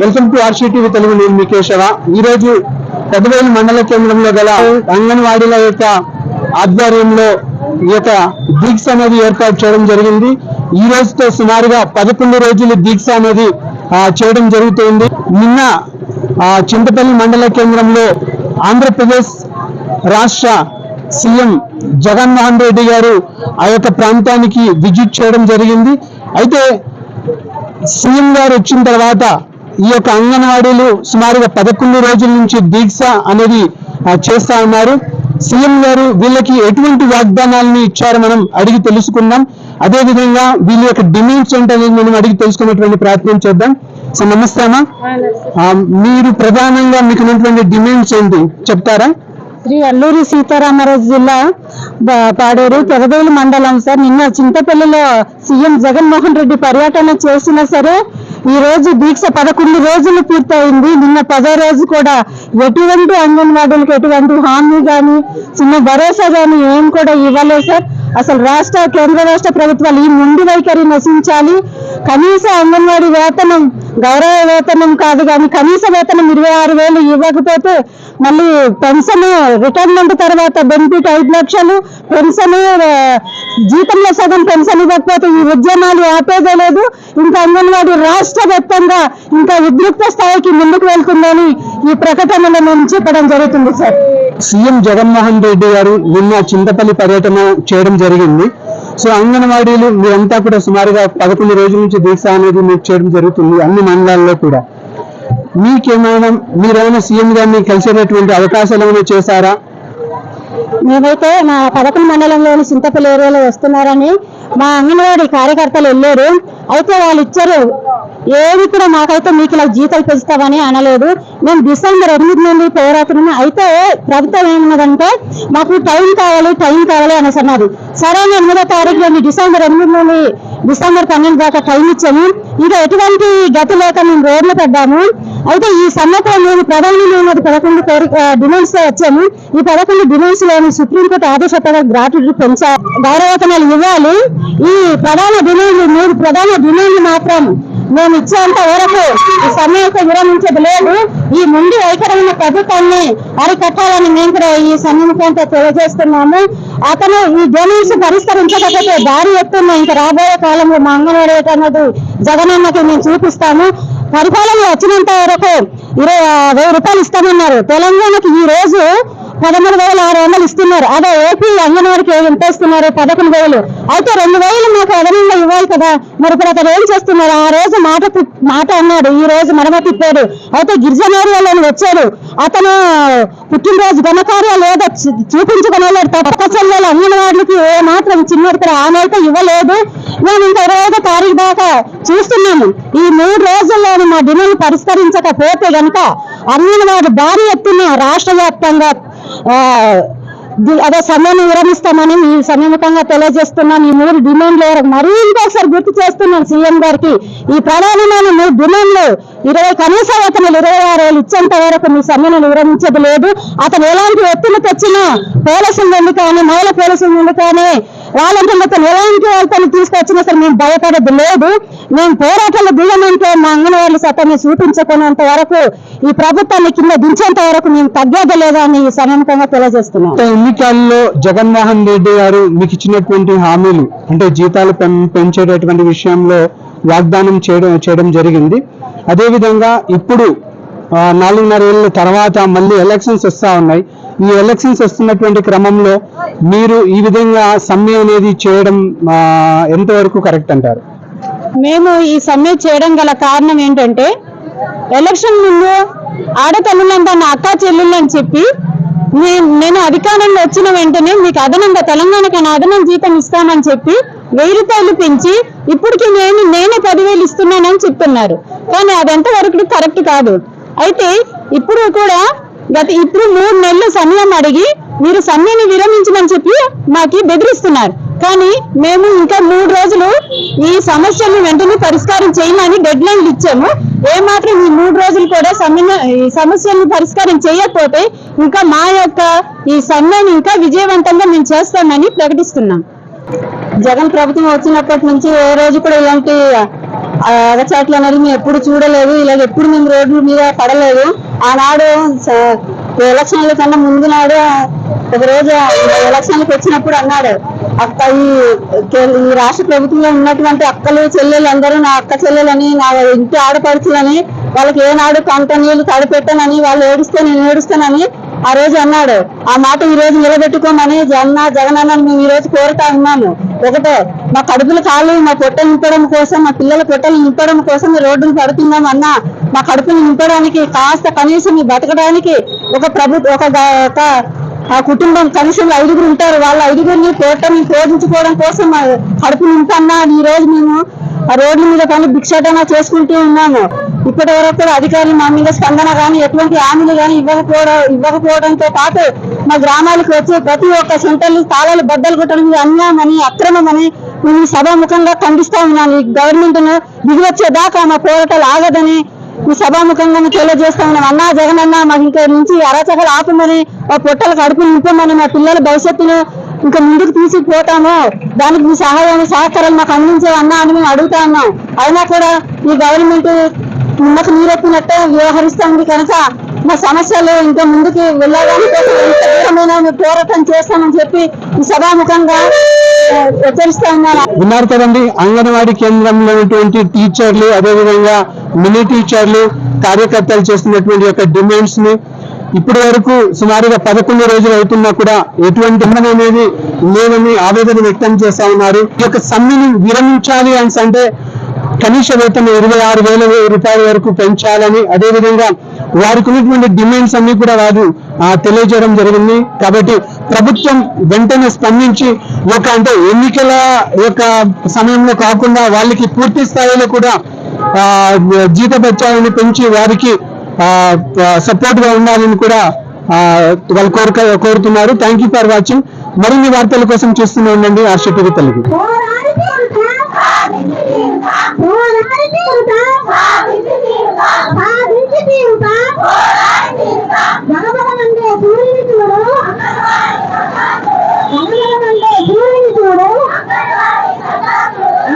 Welcome to RCTV Telugu నేను మీ కేశవ. ఈ రోజు పెద్దవేలు మండల కేంద్రంలో గల అంగన్వాడీల యొక్క ఆధ్వర్యంలో ఈ యొక్క దీక్ష అనేది ఏర్పాటు చేయడం జరిగింది. ఈ రోజుతో సుమారుగా పదకొండు రోజులు దీక్ష అనేది చేయడం జరుగుతుంది. నిన్న చింతపల్లి మండల కేంద్రంలో ఆంధ్రప్రదేశ్ రాష్ట్ర సీఎం జగన్మోహన్ రెడ్డి గారు ఆ యొక్క ప్రాంతానికి విజిట్ చేయడం జరిగింది. అయితే సీఎం గారు వచ్చిన తర్వాత ఈ యొక్క అంగన్వాడీలు సుమారుగా పదకొండు రోజుల నుంచి దీక్ష అనేది చేస్తా ఉన్నారు. సీఎం గారు వీళ్ళకి ఎటువంటి వాగ్దానాలను ఇచ్చారో మనం అడిగి తెలుసుకుందాం. అదే విధంగా వీళ్ళ యొక్క డిమాండ్స్ ఏంటనేది మనం అడిగి తెలుసుకునేటువంటి ప్రయత్నం చేద్దాం. సో నమస్తే అమ్మా. మీరు ప్రధానంగా మీకు ఉన్నటువంటి డిమాండ్స్ ఏంటి? చెప్తారా? శ్రీ అల్లూరి సీతారామరాజు జిల్లా పాడేరు పెదవేలు మండలం సార్. నిన్న చింతపల్లిలో సీఎం జగన్మోహన్ రెడ్డి పర్యటన చేసినా సరే ఈ రోజు దీక్ష పదకొండు రోజులు పూర్తయింది. నిన్న పదో రోజు కూడా ఎటువంటి అంగన్వాడీలకు ఎటువంటి హామీ గాని చిన్న భరోసా గాని ఏం కూడా ఇవ్వలేదు సార్. అసలు రాష్ట్ర కేంద్ర రాష్ట్ర ప్రభుత్వాలు ఈ ముందు వైఖరి నశించాలి. కనీస అంగన్వాడీ వేతనం గౌరవ వేతనం కాదు కానీ కనీస వేతనం ఇరవై ఆరు వేలు ఇవ్వకపోతే మళ్ళీ పెన్షన్ రిటైర్మెంట్ తర్వాత బెనిఫిట్ ఐదు లక్షలు పెన్షన్ జీతంలో సగం పెన్షన్ ఇవ్వకపోతే ఈ ఉద్యమాలు ఆపేదే లేదు ఇంకా అంగన్వాడీ రాష్ట్ర వ్యాప్తంగా ఇంకా ఉద్రిక్త స్థాయికి ముందుకు వెళ్తుందని ఈ ప్రకటనలో మేము చెప్పడం జరుగుతుంది సార్. సీఎం జగన్మోహన్ రెడ్డి గారు నిన్న చింతపల్లి పర్యటన చేయడం జరిగింది. సో అంగన్వాడీలు మీరంతా కూడా సుమారుగా పదకొండు రోజుల నుంచి దీక్ష అనేది మీకు చేయడం జరుగుతుంది అన్ని మండలాల్లో కూడా. మీకేమైనా మీరేమైనా సీఎం గారిని కలిసేటటువంటి అవకాశాలు ఏమైనా చేశారా? మేమైతే మా పథకం మండలంలోని చింతపల్లి ఏరియాలో వస్తున్నారని మా అంగన్వాడీ కార్యకర్తలు వెళ్ళారు. అయితే వాళ్ళు ఇచ్చారు ఏది కూడా మాకైతే మీకు ఇలా జీతాలు పెంచుతామని అనలేదు. మేము డిసెంబర్ ఎనిమిది నుండి పోరాడుతున్నాము. అయితే ప్రభుత్వం ఏమన్నదంటే మాకు టైం కావాలి టైం కావాలి అనేసి అన్నారు. సరే ఎనిమిదో తారీఖు నుండి డిసెంబర్ ఎనిమిది నుండి డిసెంబర్ పన్నెండు దాకా టైం ఇచ్చాము. ఇంకా ఎటువంటి గతి లేక మేము రోడ్లు పడ్డాము. అయితే ఈ సమ్మెతో మేము ప్రధానమైనది పదకొండు కోరిక డిమాండ్స్తో వచ్చాము. ఈ పదకొండు డిమాండ్స్లో సుప్రీంకోర్టు ఆదేశపడ గ్రాట్యుటీ పెంచాలి. గౌరవతనాలు ఇవ్వాలి. ఈ ప్రధాన డిమాండ్లు మూడు ప్రధాన డిమాండ్లు మాత్రం మేము ఇచ్చేంత వరకు ఈ సమయంతో విరమించేది లేదు. ఈ ముందు వైఖరమైన ప్రభుత్వాన్ని అరికట్టాలని మేము కూడా ఈ సమయంతో తెలియజేస్తున్నాము. అతను ఈ డిమాండ్స్ పరిష్కరించకపోతే దారి ఎత్తున్న ఇంకా రాబోయే కాలంలో మా అంగన్వాడీ అన్నది జగనన్నకి మేము చూపిస్తాము. పరిపాలన వచ్చినంత వరకు ఇరవై వెయ్యి రూపాయలు ఇస్తామన్నారు. తెలంగాణకి ఈ రోజు పదమూడు వేల ఆరు వందలు ఇస్తున్నారు. అదే ఏపీ అంగన్వాడికి ఎంత ఇస్తున్నారు పదకొండు వేలు. అయితే రెండు వేలు మాకు అదనంగా ఇవ్వాలి కదా. మరి ఇప్పుడు అతను ఏం చేస్తున్నారు? ఆ రోజు మాట మాట అన్నాడు. ఈ రోజు మడమ తిప్పాడు. అయితే గిరిజన ఏరియాలోని వచ్చాడు. అతను పుట్టినరోజు ఘనకార్యాలు ఏదో చూ- చూపించుకుని వెళ్ళాడు తప్పక చెల్లెలు అంగన్వాడికి ఏ మాత్రం చిన్నది కూడా ఆమె అయితే ఇవ్వలేదు. మేము ఇంకా ఇరవై తారీఖు దాకా చూస్తున్నాము. ఈ మూడు రోజుల్లోని మా డిమాండ్ పరిష్కరించకపోతే కనుక అంగన్వాడి భారీ ఎత్తున రాష్ట్ర వ్యాప్తంగా అదే సమయాన్ని విరమిస్తామని మీ సమయముఖంగా తెలియజేస్తున్నాను ఈ మూడు డిమాండ్లు మరీ ఇంకొకసారి గుర్తు చేస్తున్నాను సీఎం గారికి. ఈ ప్రధానమైన మూడు డిమాండ్లు ఇరవై కనీస వేతనలు ఇరవై ఆరు వేలు ఇచ్చేంత వరకు మీ సమ్మెను విరమించదు లేదు. అతను ఎలాంటి ఒత్తిడి తెచ్చినా పోలీసుల నుండి కానీ మహిళ పోలీసుల కానీ వాలంటీర్లతో ఎలాంటి వాళ్ళతో తీసుకొచ్చినా సరే మేము భయపడదు లేదు. మేము పోరాటంలో దిగమంటే మా అంగన్వాడీ సత్తాన్ని చూపించుకునేంత వరకు ఈ ప్రభుత్వాన్ని కింద దించేంత వరకు మేము తగ్గేది లేదని ఈ సమయంగా తెలియజేస్తున్నాం. ఎన్నికల్లో జగన్మోహన్ రెడ్డి గారు మీకు ఇచ్చినటువంటి హామీలు అంటే జీతాలు పెం- పెంచేటటువంటి విషయంలో వాగ్దానం చేయడం చేయడం జరిగింది. అదేవిధంగా ఇప్పుడు నాలుగున్నర ఏళ్ళ తర్వాత మళ్ళీ ఎలక్షన్స్ వస్తా ఉన్నాయి. ఈ ఎలక్షన్స్ వస్తున్నటువంటి క్రమంలో మీరు ఈ విధంగా సమ్మె అనేది చేయడం ఎంతవరకు కరెక్ట్ అంటారు? మేము ఈ సమ్మె చేయడం గల కారణం ఏంటంటే ఎలక్షన్ ముందు ఆడతల్లులంతా నా అక్క చెల్లెళ్ళు అని చెప్పి నేను అధికారంలో వచ్చిన వెంటనే మీకు అదనంగా తెలంగాణకి అదనం జీతం ఇస్తానని చెప్పి వెయ్యి రూపాయలు పెంచి ఇప్పటికి నేను నేనే పదివేలు ఇస్తున్నానని చెప్తున్నారు. కానీ అది ఎంతవరకు కరెక్ట్ కాదు. అయితే ఇప్పుడు కూడా గత ఇప్పుడు మూడు నెలలు సమయం అడిగి మీరు సమ్మెని విరమించమని చెప్పి మాకి బెదిరిస్తున్నారు. కానీ మేము ఇంకా మూడు రోజులు ఈ సమస్యను వెంటనే పరిష్కారం చేయమని డెడ్ లైన్ ఇచ్చాము. ఏమాత్రం ఈ మూడు రోజులు కూడా సమ్మె ఈ సమస్యలను పరిష్కారం చేయకపోతే ఇంకా మా యొక్క ఈ సమ్మెను ఇంకా విజయవంతంగా మేము చేస్తామని ప్రకటిస్తున్నాం. జగన్ ప్రభుత్వం వచ్చినప్పటి నుంచి ఏ రోజు కూడా ఇలాంటి అగచాట్లు అనేది మేము ఎప్పుడు చూడలేదు. ఇలాగ ఎప్పుడు మేము రోడ్ల మీద పడలేదు. ఆనాడు స- ఎలక్షన్ల కన్నా ముందు నాడు ఒక రోజు ఎలక్షన్లకు వచ్చినప్పుడు అన్నాడు అక్క ఈ రాష్ట్ర ప్రభుత్వంలో ఉన్నటువంటి అక్కలు చెల్లెలు అందరూ నా అక్క చెల్లెలని నా ఇంటి ఆడపడుచులని వాళ్ళకి ఏనాడు కంట నీళ్ళు తడిపెట్టానని వాళ్ళు ఏడుస్తే నేను ఏడుస్తానని ఆ రోజు అన్నాడు. ఆ మాట ఈ రోజు నిలబెట్టుకోమని జగన్న జగనన్న మేము ఈ రోజు కోరుతా ఉన్నాము. ఒకటే మా కడుపులు కాలు మా పొట్టలు నింపడం కోసం మా పిల్లల పొట్టలు నింపడం కోసం రోడ్డును పడుతున్నాం అన్నా మా కడుపుని నింపడానికి కాస్త కనీసం బతకడానికి ఒక ప్రభుత్వ ఒక ఒక ఆ కుటుంబం కనీసం ఐదుగురు ఉంటారు. వాళ్ళ ఐదుగురిని కూటమి పోషించుకోవడం కోసం మా కడుపు నింపన్నా ఈ రోజు మేము ఆ రోడ్ల మీద కానీ భిక్షాటన చేసుకుంటూ ఉన్నాము. ఇప్పటి వరకు కూడా అధికారులు మా మీద స్పందన కానీ ఎటువంటి హామీలు కానీ ఇవ్వకపోవడం ఇవ్వకపోవడంతో పాటు మా గ్రామాలకు వచ్చే ప్రతి ఒక్క సెంటర్లు తాళాలు బద్దలు కొట్టడం ఇది అన్యాయమని అక్రమమని మేము సభాముఖంగా ఖండిస్తా ఉన్నాను ఈ గవర్నమెంట్ను దిగివచ్చేదాకా మా పోరాటాలు ఆగదని ఈ సభాముఖంగా మీకు తెలియజేస్తా ఉన్నాం అన్నా జగన్ అన్న మాకు ఇంకా నుంచి అరాచకాలు ఆపమని మా పొట్టలు కడుపు నింపమని మా పిల్లల భవిష్యత్తును ఇంకా ముందుకు తీసుకుపోతాము. దానికి మీ సహాయం సహకారాలు మాకు అందించేవన్నా అని మేము అడుగుతా ఉన్నాం. అయినా కూడా ఈ గవర్నమెంట్ నిమ్మకు నీరెత్తినట్టే వ్యవహరిస్తుంది కనుక మా సమస్యలు ఇంకా ముందుకు వెళ్ళాలని పోరాటం చేస్తామని చెప్పి ఈ సభాముఖంగా ఉన్నారు కదండి అంగన్వాడీ కేంద్రంలో ఉన్నటువంటి టీచర్లు అదేవిధంగా మినీ టీచర్లు కార్యకర్తలు చేస్తున్నటువంటి యొక్క డిమాండ్స్ని ఇప్పటి వరకు సుమారుగా పదకొండు రోజులు అవుతున్నా కూడా ఎటువంటి అనేది లేదని ఆవేదన వ్యక్తం చేస్తా ఉన్నారు. ఈ యొక్క సమ్మెని విరమించాలి అని అంటే కనీస వేతనం ఇరవై ఆరు వేల రూపాయల వరకు పెంచాలని అదేవిధంగా వారికి ఉన్నటువంటి డిమాండ్స్ అన్ని కూడా వారు తెలియజేయడం జరిగింది. కాబట్టి ప్రభుత్వం వెంటనే స్పందించి ఒక అంటే ఎన్నికల యొక్క సమయంలో కాకుండా వాళ్ళకి పూర్తి స్థాయిలో కూడా జీత జీతభత్యాలను పెంచి వారికి సపోర్ట్గా ఉండాలని కూడా వాళ్ళు కోరుక కోరుతున్నారు. థ్యాంక్ యూ ఫర్ వాచింగ్ మరిన్ని వార్తల కోసం చూస్తూనే ఉండండి. ఆశ టీవీ తెలుగు. Bye.